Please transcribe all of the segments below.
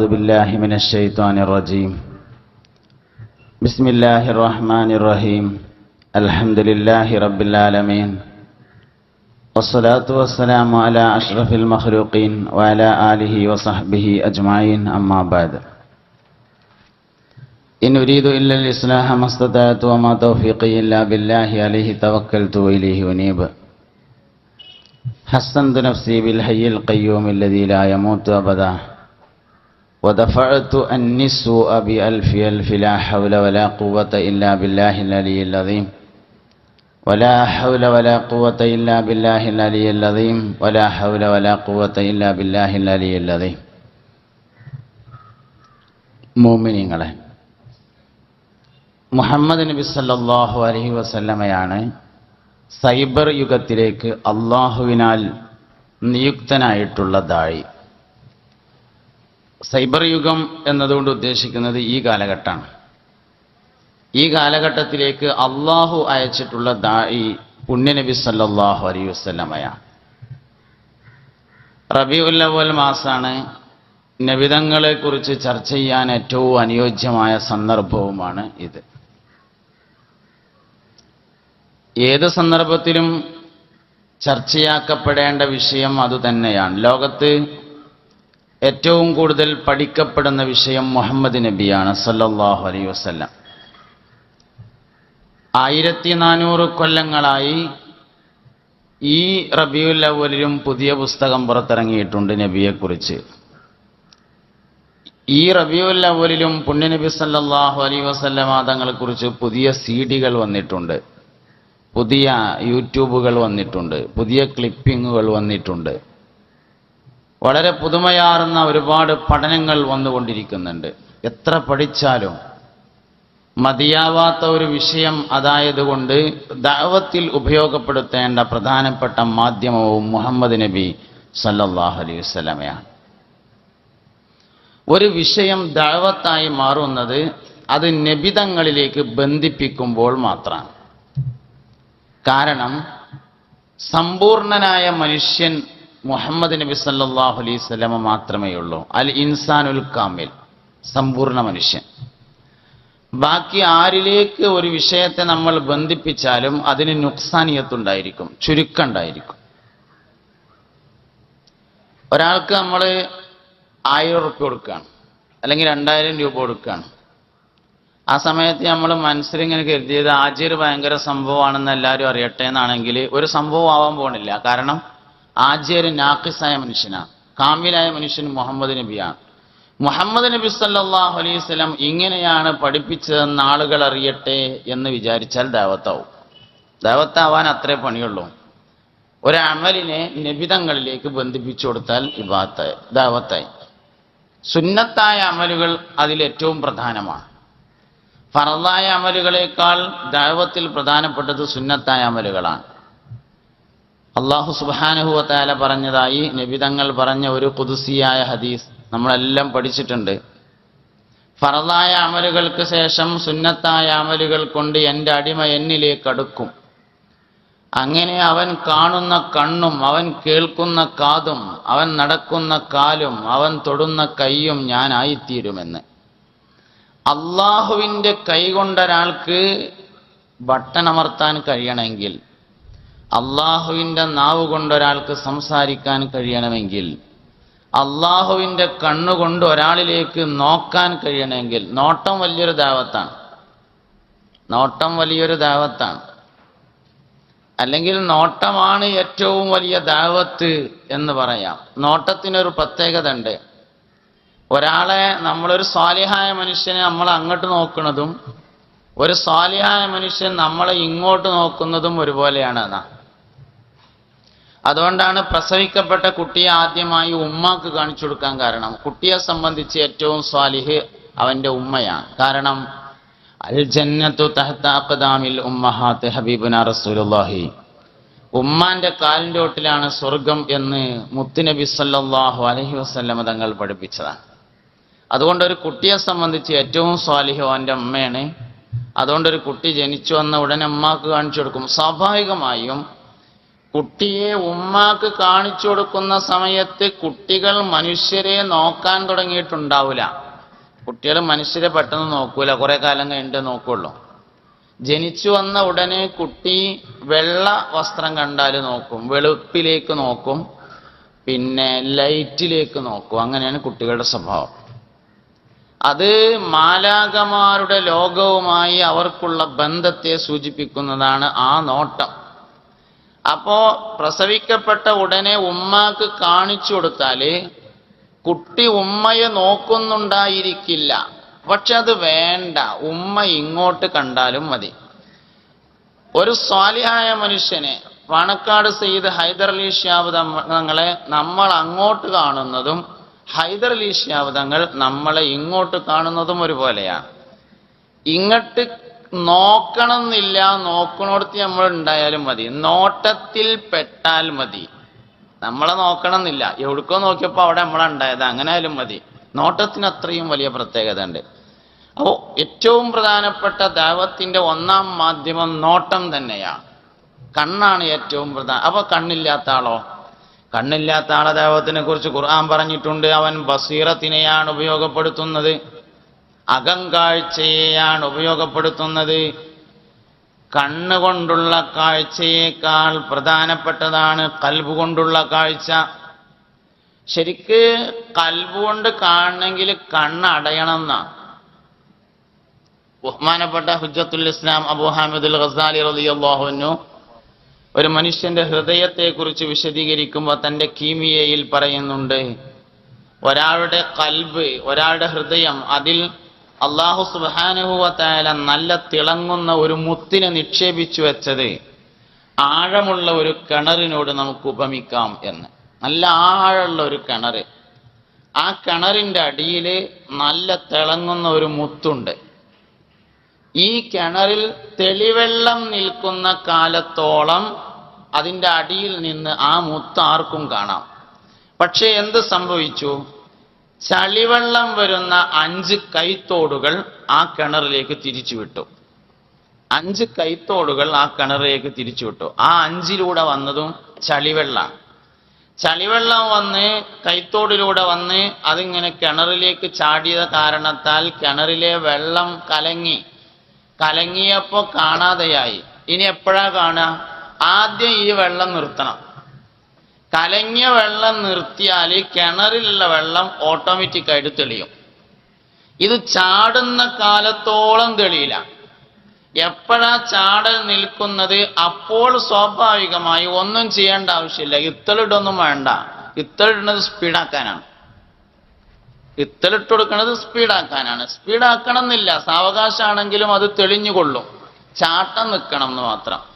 أعوذ بالله من الشيطان الرجيم. بسم الله الرحمن الرحيم. الحمد لله رب العالمين. والصلاة والسلام على أشرف المخلوقين وعلى آله وصحبه أجمعين. أما بعد. إن أريد إلا الإصلاح ما استطعت وما توفيقي إلا بالله عليه توكلت وإليه أنيب. حسنت نفسي بالحي القيوم الذي لا يموت أبدا. ودفعت أني السوء بألف ألف لا حول ولا قوة إلا بالله العلي العظيم ولا حول ولا قوة إلا بالله العلي العظيم ولا حول ولا قوة إلا بالله العلي العظيم മോമിനിങ്ങളെ മുഹമ്മദ് നബി സല്ലാഹു അലഹി വസല്ലമയാണ് സൈബർ യുഗത്തിലേക്ക് അള്ളാഹുവിനാൽ നിയുക്തനായിട്ടുള്ള ദാഴി സൈബർ യുഗം എന്നതുകൊണ്ട് ഉദ്ദേശിക്കുന്നത് ഈ കാലഘട്ടമാണ്. ഈ കാലഘട്ടത്തിലേക്ക് അള്ളാഹു അയച്ചിട്ടുള്ള ദായി പുണ്യനബി സല്ലാഹു അലൈഹി വസ്ലമയ റബിഉല്ലവൽ മാസാണ് നബിതങ്ങളെ കുറിച്ച് ചർച്ച ചെയ്യാൻ ഏറ്റവും അനുയോജ്യമായ സന്ദർഭവുമാണ് ഇത്. ഏത് സന്ദർഭത്തിലും ചർച്ചയാക്കപ്പെടേണ്ട വിഷയം അതുതന്നെയാണ് ലോകത്ത് ഏറ്റവും കൂടുതൽ പഠിക്കപ്പെടുന്ന വിഷയം മുഹമ്മദ് നബിയാണ് സല്ലല്ലാഹു അലൈ വസല്ലം. ആയിരത്തി നാനൂറ് കൊല്ലങ്ങളായി ഈ റബിയുൽ പുതിയ പുസ്തകം പുറത്തിറങ്ങിയിട്ടുണ്ട് നബിയെക്കുറിച്ച്. ഈ റബിയുൽ പുണ്യനബി സല്ലല്ലാഹു അലൈ വസല്ലമ തങ്ങളെക്കുറിച്ച് പുതിയ സി ഡികൾ വന്നിട്ടുണ്ട്. പുതിയ യൂട്യൂബുകൾ വന്നിട്ടുണ്ട്. പുതിയ ക്ലിപ്പിങ്ങുകൾ വന്നിട്ടുണ്ട്. വളരെ പുതുമയാർന്ന ഒരുപാട് പഠനങ്ങൾ വന്നുകൊണ്ടിരിക്കുന്നുണ്ട്. എത്ര പഠിച്ചാലും മതിയാവാത്ത ഒരു വിഷയം അതായതുകൊണ്ട് ദാവത്തിൽ ഉപയോഗപ്പെടുത്തേണ്ട പ്രധാനപ്പെട്ട മാധ്യമവും മുഹമ്മദ് നബി സല്ലല്ലാഹു അലൈഹി വസല്ലമയാണ്. ഒരു വിഷയം ദാവത്തായി മാറുന്നത് അത് നബിതങ്ങളിലേക്ക് ബന്ധിപ്പിക്കുമ്പോൾ മാത്രമാണ്. കാരണം സമ്പൂർണനായ മനുഷ്യൻ മുഹമ്മദ് നബി സല്ലാഹു അലൈഹി സ്വലമ മാത്രമേ ഉള്ളൂ അൽ ഇൻസാനുൽ കാമിൽ സമ്പൂർണ മനുഷ്യൻ. ബാക്കി ആരിലേക്ക് ഒരു വിഷയത്തെ നമ്മൾ ബന്ധിപ്പിച്ചാലും അതിന് നുക്സാനിയത്തുണ്ടായിരിക്കും ചുരുക്കണ്ടായിരിക്കും. ഒരാൾക്ക് നമ്മൾ ആയിരം റുപ്യ കൊടുക്കുകയാണ് അല്ലെങ്കിൽ രണ്ടായിരം രൂപ കൊടുക്കുകയാണ് ആ സമയത്ത് നമ്മൾ മനസ്സിൽ ഇങ്ങനെ കരുതിയത് ആജിർ ഭയങ്കര സംഭവമാണെന്ന് എല്ലാവരും അറിയട്ടെ എന്നാണെങ്കിൽ ഒരു സംഭവം ആവാൻ പോണില്ല. കാരണം ആജിർ നാക്കിസായ മനുഷ്യനാണ് കാമിലായ മനുഷ്യൻ മുഹമ്മദ് നബിയാണ് മുഹമ്മദ് നബി സല്ലാഹു അലൈഹി ഇങ്ങനെയാണ് പഠിപ്പിച്ചതെന്ന് ആളുകൾ അറിയട്ടെ എന്ന് വിചാരിച്ചാൽ ദാവത്താവും. ദാവത്താവാൻ അത്രേ പണിയുള്ളൂ. ഒരു നബിതങ്ങളിലേക്ക് ബന്ധിപ്പിച്ചു കൊടുത്താൽ ഇബാത്തായി ദാവത്തായി. സുന്നത്തായ അമലുകൾ അതിലേറ്റവും പ്രധാനമാണ്. ഫറദായ അമലുകളേക്കാൾ ദൈവത്തിൽ പ്രധാനപ്പെട്ടത് സുന്നത്തായ അമലുകളാണ്. അള്ളാഹു സുബാനുഹുവത്തായ പറഞ്ഞതായി നബിതങ്ങൾ പറഞ്ഞ ഒരു കുതുസിയായ ഹദീസ് നമ്മളെല്ലാം പഠിച്ചിട്ടുണ്ട്. ഫറദായ അമലുകൾക്ക് ശേഷം സുന്നത്തായ അമലുകൾ കൊണ്ട് എന്റെ അടിമ എന്നിലേക്ക് അടുക്കും. അങ്ങനെ അവൻ കാണുന്ന കണ്ണും അവൻ കേൾക്കുന്ന കാതും അവൻ നടക്കുന്ന കാലും അവൻ തൊടുന്ന കൈയും ഞാനായിത്തീരുമെന്ന് അള്ളാഹുവിന്റെ കൈകൊണ്ടൊരാൾക്ക് ബട്ടണമർത്താൻ കഴിയണമെങ്കിൽ അള്ളാഹുവിന്റെ നാവ് കൊണ്ട് ഒരാൾക്ക് സംസാരിക്കാൻ കഴിയണമെങ്കിൽ അള്ളാഹുവിന്റെ കണ്ണുകൊണ്ട് ഒരാളിലേക്ക് നോക്കാൻ കഴിയണമെങ്കിൽ നോട്ടം വലിയൊരു ദാവത്താണ്. നോട്ടം വലിയൊരു ദാവത്താണ്. അല്ലെങ്കിൽ നോട്ടമാണ് ഏറ്റവും വലിയ ദാവത്ത് എന്ന് പറയാം. നോട്ടത്തിനൊരു പ്രത്യേകത ഉണ്ട് ഒരാളെ നമ്മളൊരു സ്വാലിഹായ മനുഷ്യനെ നമ്മൾ അങ്ങോട്ട് നോക്കുന്നതും ഒരു സ്വാലിഹായ മനുഷ്യൻ നമ്മളെ ഇങ്ങോട്ട് നോക്കുന്നതും ഒരുപോലെയാണ് എന്നാ അതുകൊണ്ടാണ് പ്രസവിക്കപ്പെട്ട കുട്ടിയെ ആദ്യമായി ഉമ്മാക്ക് കാണിച്ചു കൊടുക്കാൻ കാരണം. കുട്ടിയെ സംബന്ധിച്ച് ഏറ്റവും സ്വാലിഹ് അവന്റെ ഉമ്മയാണ്. കാരണം അൽ ജന്നത്തു ഉമ്മഹാത്ത് ഹബീബുന റസൂലുള്ളാഹി. ഉമ്മാന്റെ കാലിന്റെ ഓട്ടിലാണ് സ്വർഗം എന്ന് മുത്തുനബി സല്ലാഹു അലഹി വസല്ലമ തങ്ങൾ പഠിപ്പിച്ചതാണ്. അതുകൊണ്ട് ഒരു കുട്ടിയെ സംബന്ധിച്ച് ഏറ്റവും സ്വാലിഹോ അവന്റെ അമ്മയാണ് അതുകൊണ്ട് ഒരു കുട്ടി ജനിച്ചു വന്ന ഉടനെ അമ്മാക്ക് കാണിച്ചു കൊടുക്കും. സ്വാഭാവികമായും കുട്ടിയെ ഉമ്മാക്ക് കാണിച്ചു കൊടുക്കുന്ന സമയത്ത് കുട്ടികൾ മനുഷ്യരെ നോക്കാൻ തുടങ്ങിയിട്ടുണ്ടാവില്ല കുട്ടികൾ മനുഷ്യരെ പെട്ടെന്ന് നോക്കൂല. കുറെ കാലം കഴിഞ്ഞിട്ട് നോക്കുള്ളൂ. ജനിച്ചു വന്ന ഉടനെ കുട്ടി വെള്ള വസ്ത്രം കണ്ടാൽ നോക്കും. വെളുപ്പിലേക്ക് നോക്കും. പിന്നെ ലൈറ്റിലേക്ക് നോക്കും. അങ്ങനെയാണ് കുട്ടികളുടെ സ്വഭാവം. അത് മാലാകമാരുടെ ലോകവുമായി അവർക്കുള്ള ബന്ധത്തെ സൂചിപ്പിക്കുന്നതാണ് ആ നോട്ടം. അപ്പോ പ്രസവിക്കപ്പെട്ട ഉടനെ ഉമ്മാക്ക് കാണിച്ചു കൊടുത്താൽ കുട്ടി ഉമ്മയെ നോക്കുന്നുണ്ടായിരിക്കില്ല. പക്ഷെ അത് വേണ്ട. ഉമ്മ ഇങ്ങോട്ട് കണ്ടാലും മതി. ഒരു സ്വാലിഹായ മനുഷ്യനെ വണക്കാട് സെയ്ത് ഹൈദർ അലി നമ്മൾ അങ്ങോട്ട് കാണുന്നതും ഹൈദർ അലി നമ്മളെ ഇങ്ങോട്ട് കാണുന്നതും ഒരുപോലെയാണ് ഇങ്ങോട്ട് നോക്കണമെന്നില്ല നോക്കണോടത്ത് നമ്മൾ ഉണ്ടായാലും മതി. നോട്ടത്തിൽ പെട്ടാൽ മതി. നമ്മളെ നോക്കണമെന്നില്ല. എവിടേക്കോ നോക്കിയപ്പോൾ അവിടെ നമ്മളുണ്ടായത് അങ്ങനെ ആയാലും മതി. നോട്ടത്തിന് അത്രയും വലിയ പ്രത്യേകത ഉണ്ട് അപ്പോൾ ഏറ്റവും പ്രധാനപ്പെട്ട ദൈവത്തിന്റെ ഒന്നാം മാധ്യമം നോട്ടം തന്നെയാണ്. കണ്ണാണ് ഏറ്റവും പ്രധാന. അപ്പോൾ കണ്ണില്ലാത്ത ആളോ? കണ്ണില്ലാത്ത ആളെ ദൈവത്തിനെ കുറിച്ച് ഖുർആൻ പറഞ്ഞിട്ടുണ്ട്. അവൻ ബസീറത്തിനെയാണ് ഉപയോഗപ്പെടുത്തുന്നത്. അകങ്കാഴ്ചയെയാണ് ഉപയോഗപ്പെടുത്തുന്നത്. കണ്ണുകൊണ്ടുള്ള കാഴ്ചയേക്കാൾ പ്രധാനപ്പെട്ടതാണ് കൽബ് കൊണ്ടുള്ള കാഴ്ച. ശരിക്ക് കൽബ് കൊണ്ട് കാണണമെങ്കിൽ കണ്ണ് അടയണം എന്നാ. ബഹുമാനപ്പെട്ട ഹുജത്തുൽ ഇസ്ലാം അബു ഹാമിദുൽ ഖസാലി ഒരു മനുഷ്യന്റെ ഹൃദയത്തെക്കുറിച്ച് വിശദീകരിക്കുമ്പോൾ തന്റെ കീമിയയിൽ പറയുന്നുണ്ട് ഒരാളുടെ കൽബ് ഒരാളുടെ ഹൃദയം അതിൽ അള്ളാഹു സുബാനുഭവത്തായ നല്ല തിളങ്ങുന്ന ഒരു മുത്തിനെ നിക്ഷേപിച്ചു വെച്ചത് ആഴമുള്ള ഒരു കിണറിനോട് നമുക്ക് ഉപമിക്കാം എന്ന്. നല്ല ആഴമുള്ള ഒരു കിണറ്. ആ കിണറിന്റെ അടിയിൽ നല്ല തിളങ്ങുന്ന ഒരു മുത്തുണ്ട്. ഈ കിണറിൽ തെളിവെള്ളം നിൽക്കുന്ന കാലത്തോളം അതിന്റെ അടിയിൽ നിന്ന് ആ മുത്ത് ആർക്കും കാണാം. പക്ഷേ എന്ത് സംഭവിച്ചു? ചളിവെള്ളം വരുന്ന അഞ്ച് കൈത്തോടുകൾ ആ കിണറിലേക്ക് തിരിച്ചു വിട്ടു അഞ്ച് കൈത്തോടുകൾ ആ കിണറിലേക്ക് തിരിച്ചു വിട്ടു ആ അഞ്ചിലൂടെ വന്നതും ചളിവെള്ളമാണ് ചളിവെള്ളം വന്ന് കൈത്തോടിലൂടെ വന്ന് അതിങ്ങനെ കിണറിലേക്ക് ചാടിയ കാരണത്താൽ കിണറിലെ വെള്ളം കലങ്ങി. കലങ്ങിയപ്പോ കാണാതെയായി. ഇനി എപ്പോഴാ കാണുക? ആദ്യം ഈ വെള്ളം നിർത്തണം. കലങ്ങിയ വെള്ളം നിർത്തിയാൽ കിണറിലുള്ള വെള്ളം ഓട്ടോമാറ്റിക് ആയിട്ട് തെളിയും. ഇത് ചാടുന്ന കാലത്തോളം തെളിയില്ല. എപ്പോഴാ ചാടൽ നിൽക്കുന്നത്? അപ്പോൾ സ്വാഭാവികമായി ഒന്നും ചെയ്യേണ്ട ആവശ്യമില്ല. ഇത്തളിടൊന്നും വേണ്ട. ഇത്തളിടുന്നത് സ്പീഡാക്കാനാണ്. ഇത്തലിട്ട് കൊടുക്കുന്നത് സ്പീഡാക്കാനാണ്. സ്പീഡാക്കണം എന്നില്ല സാവകാശമാണെങ്കിലും അത് തെളിഞ്ഞുകൊള്ളും. ചാട്ടം നിൽക്കണം എന്ന് മാത്രം.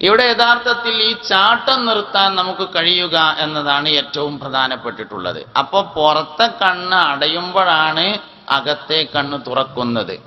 ഇവിടെ യഥാർത്ഥത്തിൽ ഈ ചാട്ടം നിർത്താൻ നമുക്ക് കഴിയുക എന്നതാണ് ഏറ്റവും പ്രധാനപ്പെട്ടിട്ടുള്ളത്. അപ്പോൾ പുറത്തെ കണ്ണ് അടയുമ്പോഴാണ് അകത്തെ കണ്ണ് തുറക്കുന്നത്.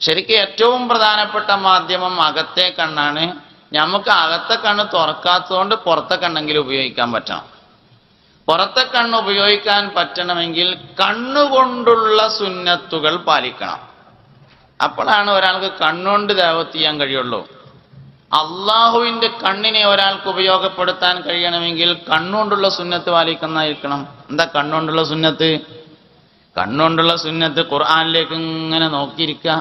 ശരിക്കും ഏറ്റവും പ്രധാനപ്പെട്ട മാധ്യമം അകത്തെ കണ്ണാണ്. നമുക്ക് അകത്തെ കണ്ണ് തുറക്കാത്തതുകൊണ്ട് പുറത്തെ കണ്ണെങ്കിലും ഉപയോഗിക്കാൻ പറ്റണം. പുറത്തെ കണ്ണ് ഉപയോഗിക്കാൻ പറ്റണമെങ്കിൽ കണ്ണുകൊണ്ടുള്ള സുന്നത്തുകൾ പാലിക്കണം. അപ്പോഴാണ് ഒരാൾക്ക് കണ്ണുകൊണ്ട് ദേവത്ത് ചെയ്യാൻ കഴിയുള്ളൂ. അള്ളാഹുവിന്റെ കണ്ണിനെ ഒരാൾക്ക് ഉപയോഗപ്പെടുത്താൻ കഴിയണമെങ്കിൽ കണ്ണുകൊണ്ടുള്ള സുന്നത്ത് പാലിക്കുന്നതായിരിക്കണം. എന്താ കണ്ണുകൊണ്ടുള്ള സുന്നത്ത്? കണ്ണുകൊണ്ടുള്ള സുന്നത്ത് ഖുർആാനിലേക്ക് ഇങ്ങനെ നോക്കിയിരിക്കുക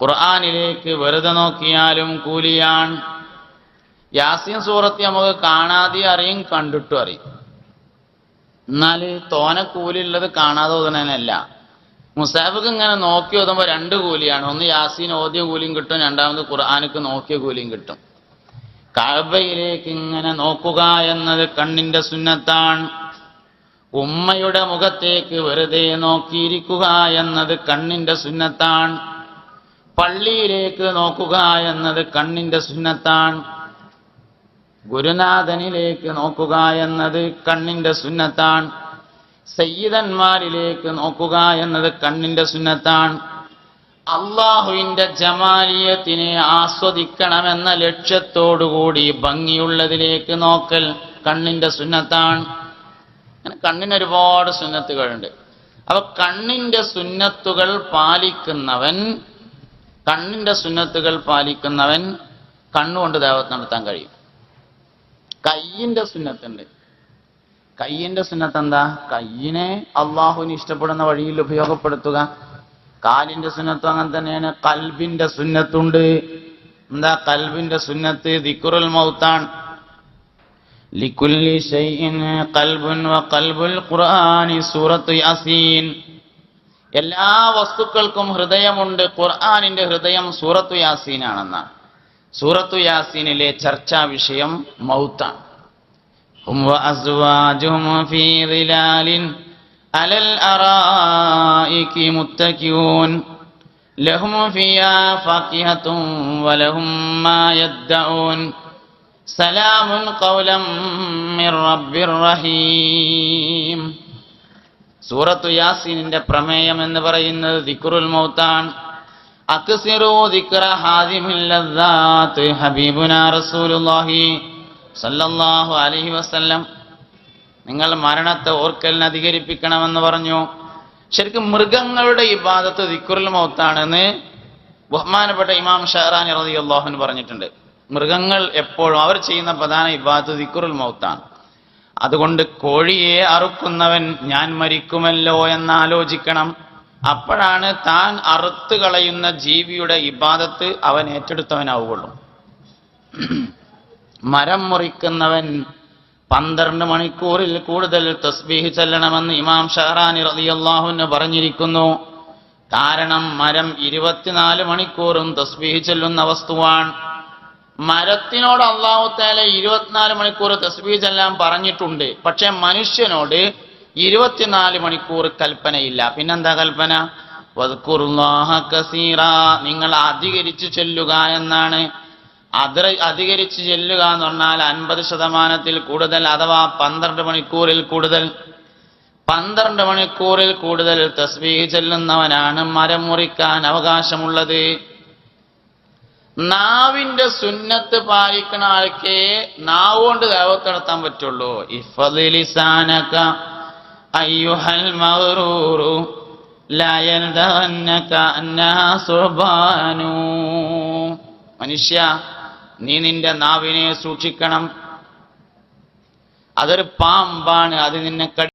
ഖുർആാനിലേക്ക് വെറുതെ നോക്കിയാലും കൂലിയാൻ യാസീൻ സൂറത്ത് നമുക്ക് കാണാതെ അറിയും കണ്ടിട്ടും അറിയും. എന്നാൽ തോന കൂലിയുള്ളത് കാണാതെ ഓതണല്ല മുസാഫിക്ക് ഇങ്ങനെ നോക്കി ഓതുമ്പോൾ രണ്ട് കൂലിയാണ്. ഒന്ന് യാസീൻ ഓതിയ കൂലിയും കിട്ടും രണ്ടാമത് ഖുർആാനക്ക് നോക്കിയ കൂലിയും കിട്ടും. കഅബയിലേക്ക് ഇങ്ങനെ നോക്കുക എന്നത് കണ്ണിന്റെ സുന്നത്താണ്. ഉമ്മയുടെ മുഖത്തേക്ക് വെറുതെ നോക്കിയിരിക്കുക എന്നത് കണ്ണിന്റെ സുന്നത്താണ്. പള്ളിയിലേക്ക് നോക്കുക എന്നത് കണ്ണിന്റെ സുന്നത്താണ്. ഗുരുനാഥനിലേക്ക് നോക്കുക എന്നത് കണ്ണിന്റെ സുന്നത്താണ്. സയ്യിദന്മാരിലേക്ക് നോക്കുക എന്നത് കണ്ണിന്റെ സുന്നത്താണ്. അള്ളാഹുവിന്റെ ജമാലിയത്തിനെ ആസ്വദിക്കണമെന്ന ലക്ഷ്യത്തോടുകൂടി ഭംഗിയുള്ളതിലേക്ക് നോക്കൽ കണ്ണിന്റെ സുന്നത്താണ്. കണ്ണിന് ഒരുപാട് സുന്നത്തുകളുണ്ട്. അപ്പൊ കണ്ണിന്റെ സുന്നത്തുകൾ പാലിക്കുന്നവൻ കണ്ണിന്റെ സുന്നത്തുകൾ പാലിക്കുന്നവൻ കണ്ണുകൊണ്ട് ദേവത്ത് നടത്താൻ കഴിയും. കയ്യിന്റെ സുന്നത്തുണ്ട്. കയ്യിന്റെ സുന്നത്ത് എന്താ കയ്യിനെ അള്ളാഹുവിന് ഇഷ്ടപ്പെടുന്ന വഴിയിൽ ഉപയോഗപ്പെടുത്തുക. കാലിന്റെ സുന്നത്തും അങ്ങനെ തന്നെയാണ്. കൽബിന്റെ സുന്നത്തുണ്ട്. എന്താ? കൽബിന്റെ സുന്നത്ത് ദിക്കുറുൽ മൗത്താണ്. വ ഖുർആനി യാസീൻ. എല്ലാ വസ്തുക്കൾക്കും ഹൃദയമുണ്ട്. ഖുർആനിന്റെ ഹൃദയം സൂറത്തു യാസീനാണെന്നാണ്. സൂറത്തു യാസീനിലെ ചർച്ചാ വിഷയം മൗത്താണ്. هم وأزواجهم في ظلال على الأرائك متكئون لهم فيها فاكهة ولهم ما يدعون سلام قولا من رب رحيم സൂറത്തു യാസീനിന്റെ പ്രമേയം എന്ന് പറയുന്നത് ദിക്റുൽ മൗത്താണ് അക്സിറു ദിക്റ ഹാദിമിൽ ലദ്ദാത്ത് ഹബീബുനാ റസൂലുള്ളാഹി സല്ലല്ലാഹു അലഹി വസ്ല്ലം നിങ്ങൾ മരണത്തെ ഓർക്കലിന് അധികരിപ്പിക്കണമെന്ന് പറഞ്ഞു. ശരിക്കും മൃഗങ്ങളുടെ ഇബാദത്ത് ദിക്കുറിൽ മൗത്താണെന്ന് ബഹുമാനപ്പെട്ട ഇമാം ഷഹറാൻ അള്ളാഹുൻ പറഞ്ഞിട്ടുണ്ട്. മൃഗങ്ങൾ എപ്പോഴും അവർ ചെയ്യുന്ന പ്രധാന ഇബാദത്ത് ദിക്കുറിൽ മൗത്താണ്. അതുകൊണ്ട് കോഴിയെ അറുക്കുന്നവൻ ഞാൻ മരിക്കുമല്ലോ എന്ന് ആലോചിക്കണം. അപ്പോഴാണ് താൻ അറുത്തു കളയുന്ന ജീവിയുടെ ഇബാദത്ത് അവൻ ഏറ്റെടുത്തവനാവുകയുള്ളൂ. മരം മുറിക്കുന്നവൻ പന്ത്രണ്ട് മണിക്കൂറിൽ കൂടുതൽ തസ്ബീഹ് ചെല്ലണമെന്ന് ഇമാം ഷഹറാനി റളിയല്ലാഹുവിന് പറഞ്ഞിരിക്കുന്നു. കാരണം മരം ഇരുപത്തിനാല് മണിക്കൂറും തസ്ബീഹ് ചെല്ലുന്ന വസ്തുവാണ്. മരത്തിനോട് അള്ളാഹു ഇരുപത്തിനാല് മണിക്കൂർ തസ്ബീഹ് ചെല്ലാൻ പറഞ്ഞിട്ടുണ്ട്. പക്ഷെ മനുഷ്യനോട് ഇരുപത്തിനാല് മണിക്കൂർ കൽപ്പനയില്ല. പിന്നെന്താ കൽപ്പന? നിങ്ങൾ അധികരിച്ചു ചെല്ലുക എന്നാണ്. അത് അധികരിച്ച് ചെല്ലുക എന്ന് പറഞ്ഞാൽ അൻപത് ശതമാനത്തിൽ കൂടുതൽ അഥവാ പന്ത്രണ്ട് മണിക്കൂറിൽ കൂടുതൽ. പന്ത്രണ്ട് മണിക്കൂറിൽ കൂടുതൽ തസ്ബീഹ് ചെല്ലുന്നവനാണ് മരം മുറിക്കാൻ അവകാശമുള്ളത്. നാവിന്റെ സുന്നത്ത് പാലിക്കുന്ന ആൾക്കേ നാവ് കൊണ്ട് ദേവത്ത് നടത്താൻ പറ്റുള്ളൂ. ഇഫലിസാനക അയ്യുഹൽ മഹറൂറു ലയൽ മനുഷ്യ നീ നിന്റെ നാവിനെ സൂക്ഷിക്കണം. അതൊരു പാമ്പാണ്. അത് നിന്നെ